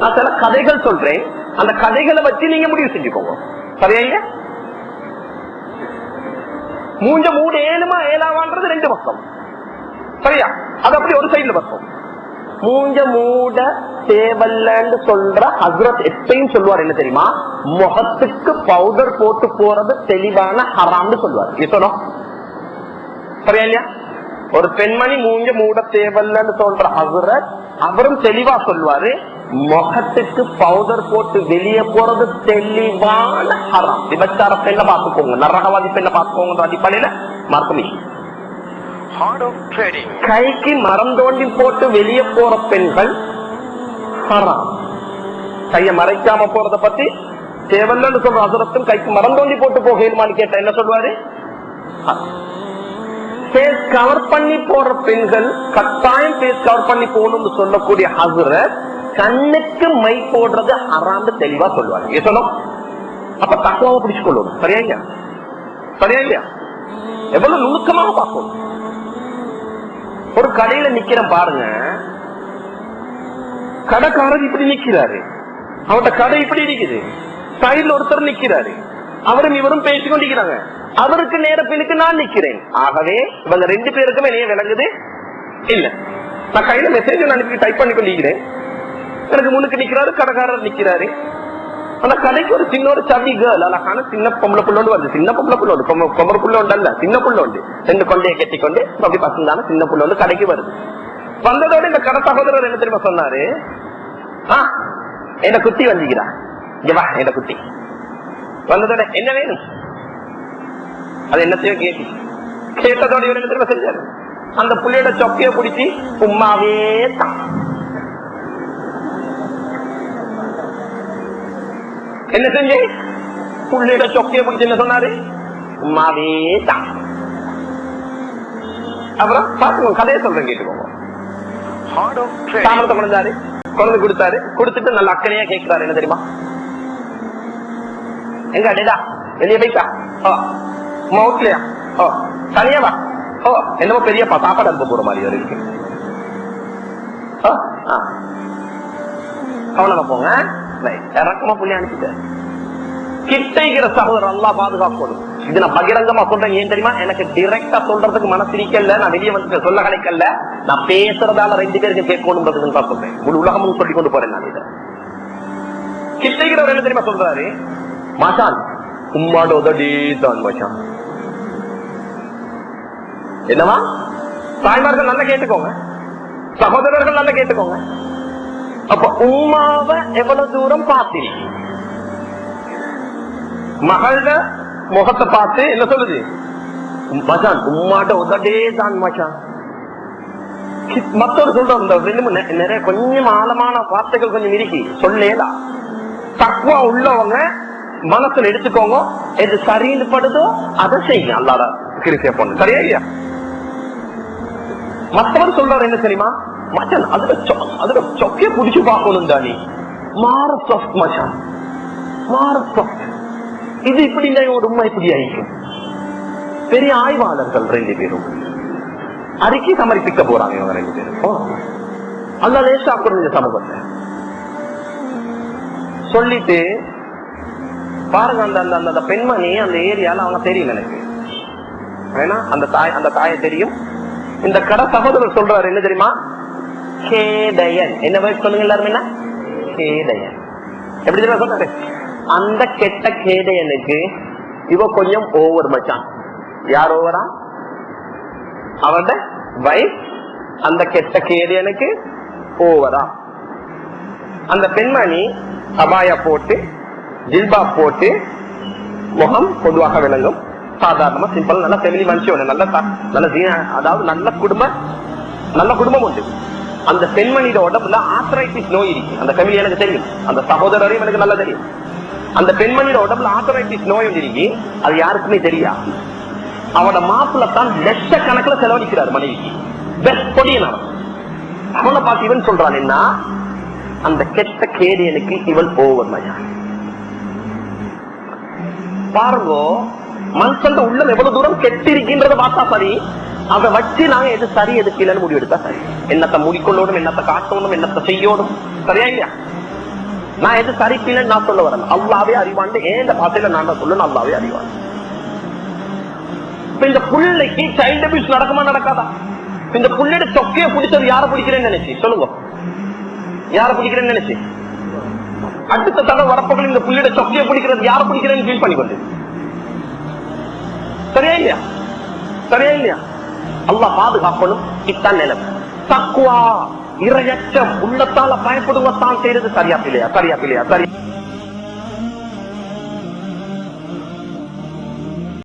நான் சில கதைகள் சொல்றேன். அந்த கதைகளை வச்சு நீங்க முடிவு செஞ்சுக்கோங்க. சரியா? மூஞ்ச மூணு ஏழுமா ஏழாவான்றது ரெண்டு பக்கம். சரியா? அது அப்படி ஒரு சைடுல பக்கம். மூஞ்ச மூட தேவல்லன்னு சொல்ற ஹசரத் எப்பயும் சொல்லுவார் என்ன தெரியுமா? முகத்துக்கு பவுடர் போட்டு போறது தெளிவான ஹராம்னு சொல்லுவார். இது சரியா இல்லையா? ஒரு பெண்மணி மூஞ்ச மூட தேவல்லன்னு சொல்ற ஹசரத் அவரும் தெளிவா சொல்லுவாரு. முகத்துக்கு பவுடர் போட்டு வெளியே போறது தெளிவான ஹராம் விபச்சார பெண்ணை பார்த்துக்கோங்க. நரகவாதி பெண்ணை பார்த்துக்கோங்க அடிப்படையில மார்க்கமே. கைக்கு மரம் தோண்டி போட்டு வெளியே போற பெண்கள் ஹராம் கைய மறைக்காம போறத பத்தி தேவல்லன்னு சொல்ற அசுரத்தும் கைக்கு மரம் தோண்டி போட்டு போகணுமான்னு கேட்டா என்ன சொல்லுவாரு? பேஸ் கவர் பண்ணி போற பெண்கள் கட்டாயம் பேஸ் கவர் பண்ணி போகணும்னு சொல்லக்கூடிய ஹசரத் கண்ணுக்கு மை போடுறது அறாந்து தெளிவா சொல்லுவாரு ஏன் அப்ப தக்குவாவை பிடிச்சுக்கொள்ளணும் சரியா இல்லையா? சரியா இல்லையா? எவ்வளவு நுணுக்கமாக பார்க்கணும் ஒரு கடையில நிக்கிறேன் பாருங்க. கடைக்காரர் இப்படி நிக்கிறாரு. அவட்ட கடை இப்படி நிக்குது. சைடுல ஒருத்தர் நிக்கிறாரு. அவரும் இவரும் பேசிக்கொண்டிருக்கிறாங்க அவருக்கு நேர பின்னுக்கு நான் நிக்கிறேன். ஆகவே இவங்க ரெண்டு பேருக்குமே நீ விளங்குது? இல்ல. நான் கையில மெசேஜ் அனுப்பி டைப் பண்ணி கொண்டிருக்கிறேன். எனக்கு முன்னுக்கு நிக்கிறாரு கடைக்காரர் நிக்கிறாரு. அந்த கடைக்கு ஒரு சின்ன ஒரு சவி கேர்ள் அழகான சின்ன பொம்பளை புள்ளோண்டு வந்து வருது. சின்ன பொம்பளை புள்ளோண்டு உண்டு புள்ளோண்டு புள்ள அல்ல சின்ன புள்ள உண்டு ரெண்டு கொண்டையை கட்டிக்கொண்டு அப்படி பசந்தான சின்ன புள்ள வந்து கடைக்கு வருது. வந்ததோட இந்த கடை சகோதரர் என்ன தெரியுமா சொன்னாரு? ஆ என்ன குத்தி வந்துக்கிறா இங்கவா என்ன குத்தி வந்ததோட என்ன வேணும்? அது என்னத்தையோ கேட்டு கேட்டதோட இவர் என்ன தெரியுமா செஞ்சாரு? அந்த புள்ளையோட சொப்பையை பிடிச்சி உமாவே தான் என்ன செஞ்சு புள்ளையோட சொக்கைய பிடிச்சி என்ன சொன்னாரு? உம்மாவே தான் அப்புறம் பாத்துக்கோங்க கதையை சொல்றேன் கேட்டுக்கோங்க. தாமரத்தை கொண்டாரு கொண்டு கொடுத்தாரு கொடுத்துட்டு நல்ல அக்கறையா கேட்கிறாரு என்ன தெரியுமா? எங்க டேடா வெளியே போய்க்கா ஓ மவுட்லயா ஓ தனியா வா. ஓ என்னமோ பெரியப்பா சாப்பாடு அனுப்ப போற மாதிரி இருக்கு. கவனமா போங்க. இறக்கமா புள்ளி அனுப்பிட்டாரு கிட்டைகிற சகோதரர் நல்லா பாதுகாக்கணும் இது நான் பகிரங்கமா சொல்றேன் ஏன் தெரியுமா எனக்கு டிரெக்டா சொல்றதுக்கு மனசிரிக்கல நான் வெளியே வந்து சொல்ல கிடைக்கல நான் பேசுறதால ரெண்டு பேருக்கு கேட்கணும் தான் சொல்றேன் முழு உலகமும் சொல்லி கொண்டு போறேன் நான் இதை கிட்டைகிறவர் என்ன தெரியுமா சொல்றாரு மசான் உம்மாட உதடி தான் மச்சான் என்னவா தாய்மார்கள் நல்லா கேட்டுக்கோங்க சகோதரர்கள் நல்லா கேட்டுக்கோங்க அப்ப உம்மாவை எவ்வளவு தூரம் பார்த்தீங்க மகள முகத்தை பார்த்து என்ன சொல்லுது? மச்சான் உம்மாட்ட உதடே தான் மச்சான். மத்தவர் சொல்றோம் இந்த நிறைய கொஞ்சம் ஆழமான வார்த்தைகள் கொஞ்சம் இருக்கு சொல்லேலாம் தக்குவா உள்ளவங்க மனசுல எடுத்துக்கோங்க. எது சரின்னு படுதோ அதை செய்யுங்க. அல்லாட கிருப்பிய பொண்ணு சரியா இல்லையா? மத்தவர் சொல்றாரு என்ன தெரியுமா? மச்சான் அதுல சொ- அதுல சொக்கைய புடிச்சு பார்க்கணும் தானே. மாற soft மச்சான். மாற soft. இது இப்படி இல்லை ஒரு உண்மை இப்படி ஆயிக்கும். பெரிய ஆய்வாளர்கள் ரெண்டு பேரும். அறிக்கை சமர்ப்பிக்க போறாங்க இவங்க ரெண்டு பேரும். ஓ. அல்ல லேசா இந்த சமூகத்தை. சொல்லிட்டு பாருங்க அந்த அந்த அந்த- அந்த பெண்மணி அந்த ஏரியால அவங்க தெரியும் எனக்கு. ஏன்னா அந்த தாய் அந்த தாயை தெரியும். இந்த கடை சகோதரர் சொல்றாரு என்ன தெரியுமா? கேடயன் என்ன வேர்ட் சொல்லுங்க எல்லாருமே என்ன கேடயன் எப்படி தெரியுமா அந்த கெட்ட கேடயனுக்கு இவ கொஞ்சம் ஓவர் மச்சான் யார் ஓவரா அவட வைஃப் அந்த கெட்ட கேடயனுக்கு ஓவரா அந்த பெண்மணி அபாயா போட்டு ஜில்பா போட்டு முகம் பொதுவாக விளங்கும் சாதாரணமா சிம்பிள் நல்ல ஃபெமிலி மனுஷன் நல்ல நல்ல அதாவது நல்ல குடும்பம் நல்ல குடும்பம் உண்டு அந்த பெண்மணியோட உடம்புல ஆத்தரைட்டிஸ் நோய் இருக்கு. அந்த ஃபெமிலி எனக்கு தெரியும். அந்த சகோதரரையும் எனக்கு நல்லா தெரியும். அந்த பெண்மணியோட உடம்புல ஆத்தரைட்டிஸ் நோய் இருக்கு. அது யாருக்குமே தெரியா? அவனோட மாப்பிள்ள தான் லட்ச கணக்குல செலவழிக்கிறார் மனைவிக்கு. பெஸ்ட் பொடியன் அவனை. பார்த்து இவன் சொல்றான் என்ன? அந்த கெட்ட கேரியனுக்கு இவள் ஓவர் மயா பாருங்க மனுஷன் உள்ளம் எவ்வளவு தூரம் கெட்டிருக்கின்றத பார்த்தா சரி. அதை வச்சு நாங்க எது சரி எது இல்லைன்னு முடிவெடுத்தா சரி. என்னத்தை முடிக்கொள்ளணும் என்னத்தை காட்டணும் என்னத்தை செய்யணும் சரியா இல்லையா? நான் எது சரிப்பில்லைன்னு நான் சொல்ல வரேன். அல்லாவே அறிவான்னு ஏன் இந்த பாசையில நான் சொல்லணும் அல்லாவே அறிவான். இப்ப இந்த புள்ளைக்கு சைல்ட் அபியூஸ் நடக்குமா நடக்காதா? இந்த புள்ளையோட தொக்கைய பிடிச்சது யார பிடிக்கிறேன்னு நினைச்சு? சொல்லுங்க. யார பிடிக்கிறேன்னு நினைச்சு? அடுத்த தடவை வரப்போகள் இந்த புள்ளையோட சொக்கைய பிடிக்கிறது யார பிடிக்கிறேன்னு ஃபீல் பண்ணிக்கொண்டு. சரியா இல்லையா? சரியா இல்லையா? அல்லா பாதுகாப்பணும் இத்தான் நிலைமை. தக்குவா இரையச்சம் உள்ளத்தால பயப்படுவத்தான் செய்யறது சரியா இல்லையா? சரியா இல்லையா? சரி.